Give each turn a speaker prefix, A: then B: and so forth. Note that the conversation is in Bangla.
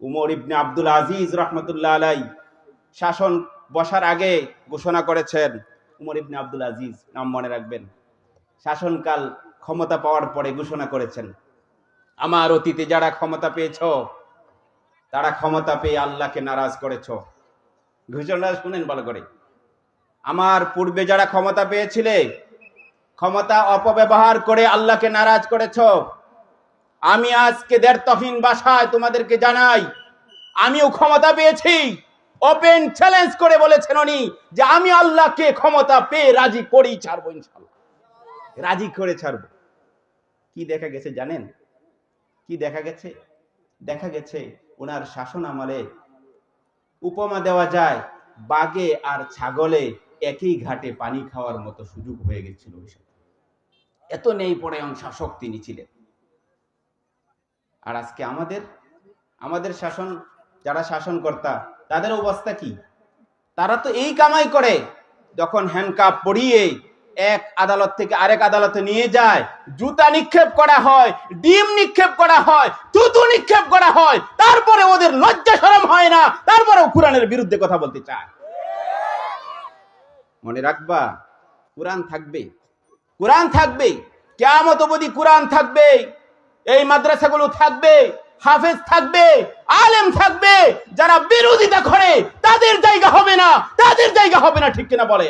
A: উমর ইবনে আব্দুল আজিজ রহমতুল্লাহ আলাই শাসন বসার আগে ঘোষণা করেছেন, উমর ইবনে আব্দুল আজিজ, নাম মনে রাখবেন। শাসনকাল ক্ষমতা পাওয়ার পরে ঘোষণা করেছেন। আমার অতীতে যারা ক্ষমতা পেয়েছ, তারা ক্ষমতা পেয়ে আল্লাহকে নারাজ করেছ। ঘোষণা শুনেন ভালো করে। আমার পূর্বে যারা ক্ষমতা পেয়েছিলে, ক্ষমতা অপব্যবহার করে আল্লাহকে নারাজ করেছ আমি আজকে দেড়তহীন বাসায় তোমাদেরকে জানাই, আমিও ক্ষমতা পেয়েছি। ওপেন চ্যালেঞ্জ করে বলেছেন উনি যে আমি আল্লাহকে ক্ষমতা পেয়ে রাজি করেই ছাড়বো ইনশাল্লাহ রাজি করে ছাড়বো। কি দেখা গেছে জানেন? কি দেখা গেছে? দেখা গেছে ওনার শাসন আমলে উপমা দেওয়া যায়, বাগে আর ছাগলে একই ঘাটে পানি খাওয়ার মতো সুযোগ হয়ে গেছিল এত নেই পরায়ণ শাসক তিনি ছিলেন। আর আজকে আমাদের আমাদের শাসন, যারা শাসনকর্তা, তাদের অবস্থা কি? তারা তো এই কামাই করে, যখন হ্যান্ডকাপ পরিয়ে এক আদালত থেকে আরেক আদালতে নিয়ে যায়, জুতা নিক্ষেপ করা হয়, ডিম নিক্ষেপ করা হয়, থুতু নিক্ষেপ করা হয়, তারপরে ওদের লজ্জা শরম হয় না, তারপরেও কোরআনের বিরুদ্ধে কথা বলতে চায়। মনে রাখবা, কোরআন থাকবে কোরআন থাকবে কেমত অবধি কোরআন থাকবে এই মাদ্রাসাগুলো থাকবে, হাফেজ থাকবে, আলেম থাকবে, যারা বিরোধিতা করে, তাদের জায়গা হবে না, তাদের জায়গা হবে না, ঠিক কিনা বলে